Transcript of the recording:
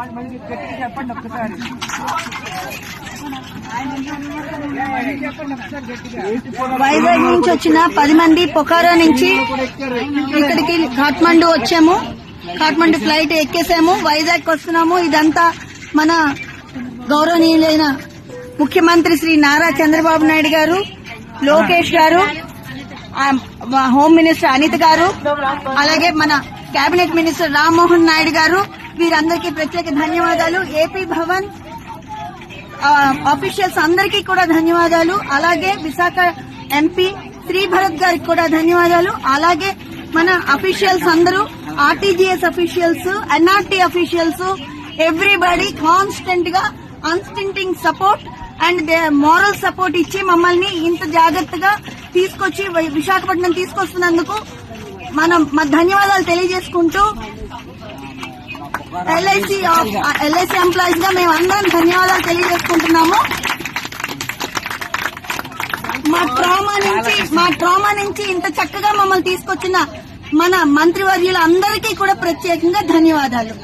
చెప్పండి ఒక్కసారి. వైజాగ్ నుంచి వచ్చిన పది మంది పొకారో నుంచి ఇక్కడికి కాఠ్మండు వచ్చాము. కాఠ్మండు ఫ్లైట్ ఎక్కేసాము. వైజాగ్ వస్తున్నాము. ఇదంతా మన గౌరవనీయులైన ముఖ్యమంత్రి శ్రీ నారా చంద్రబాబు నాయుడు గారు లోకేష్ గారు హోమ్ మినిస్టర్ అనిత్ గారు అలాగే మన కేబినెట్ మినిస్టర్ రామ్మోహన్ నాయుడు గారు వీరందరికీ ప్రత్యేక ధన్యవాదాలు. ఏపీ భవన్ ఆఫీషియల్స్ అందరికీ కూడా ధన్యవాదాలు. అలాగే విశాఖ ఎంపీ శ్రీ భరత్ గారికి కూడా ధన్యవాదాలు. అలాగే మన అఫీషియల్స్ అందరూ RTGS officials NRT officials everybody కాన్స్టెంట్గా unstinting support and moral support ఇచ్చి మమ్మల్ని ఇంత జాగ్రత్తగా తీసుకొచ్చి విశాఖపట్నం తీసుకొస్తున్నందుకు మనం మా ధన్యవాదాలు తెలియజేసుకుంటూ ఎల్ఐసి ఎల్ఐసి ఎంప్లాయీస్గా మేము అందరం ధన్యవాదాలు తెలియజేసుకుంటున్నాము. మా ట్రామా నుంచి మా ట్రామా నుంచి ఇంత చక్కగా మమ్మల్ని తీసుకొచ్చిన మన మంత్రివర్యులందరికీ కూడా ప్రత్యేకంగా ధన్యవాదాలు.